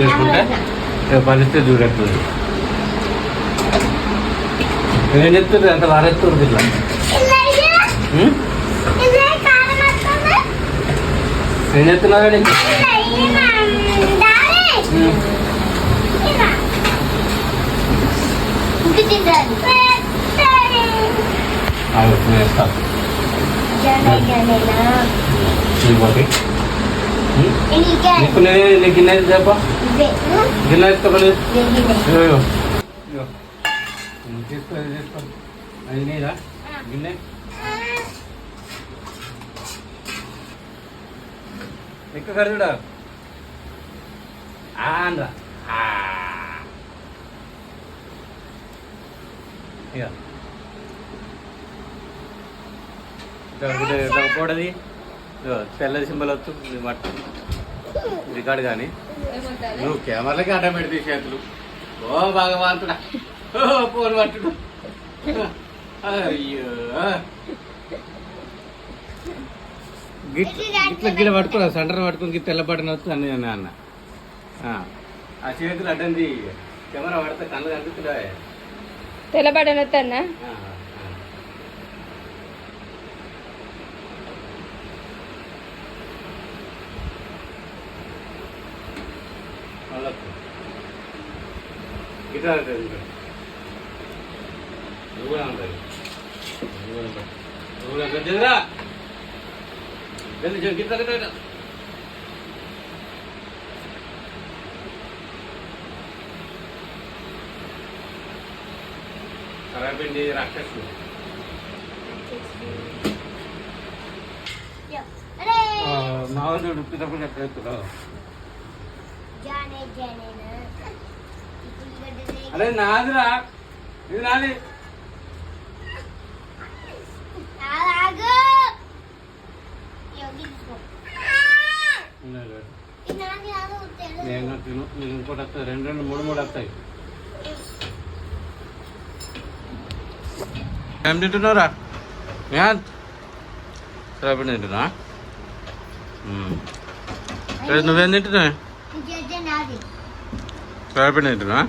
వేసుకుంటే ఇక పరిస్థితి చూడట్లేదు. ఏం చెప్తుంది అంత వారేస్తుంది ఇట్లా? ఏం నేను వేస్తాను? నీకు నేను గిన్నె చెప్ప గిన్నె తీసుకోలేదు తీసుకో తీసుకో అది నీదా గిన్నె ఎక్కువ కడుచుడా ఆంధ్ర ఇక కూడది తెల్లది సింబల్ వచ్చు ఇది మట్టు రికార్డు కానీ. నువ్వు కెమెరాలకి అడ్డం పెడితే చేతులు. ఓ భగవంతుడా. ఓ పోను పట్టుడు అయ్యో. గిట్ ఇట్లా గిడ పట్టుకున్నా సెంటర్ పట్టుకుని గిట్ల తెల్ల బటన్ వస్తుంది అని నేను అన్న. ఆ, ఆ చేతులు అడ్డంది కెమెరా పడితే కళ్ళు వద్దన్నా ఆ, ఆ. వాళ్ళకు. గిటార్ ఉంటుంది ఇంకా. నువ్వు కూడా ఉంటుంది నువ్వు కూడా ఉంటుంది. నువ్వు కూడా ఉంటుంది. చెదిరా. వెళ్ళి చె- గిటార్ గిటార్ గిటార్. సరాపిండి రాక్షసులు మామూలు ఉప్పినప్పుడు ఎక్కడ ఎత్తురావు అరే నాదిరా. ఇది నాది. నేను తిను. నేను ఇంకోటి వస్తాయి. రెండు రెండు మూడు మూడు వస్తాయి. ఏం తింటున్నారా సరేపడి తింటున్నా నువ్వేం తింటున్నా సరేపడి తింటున్నా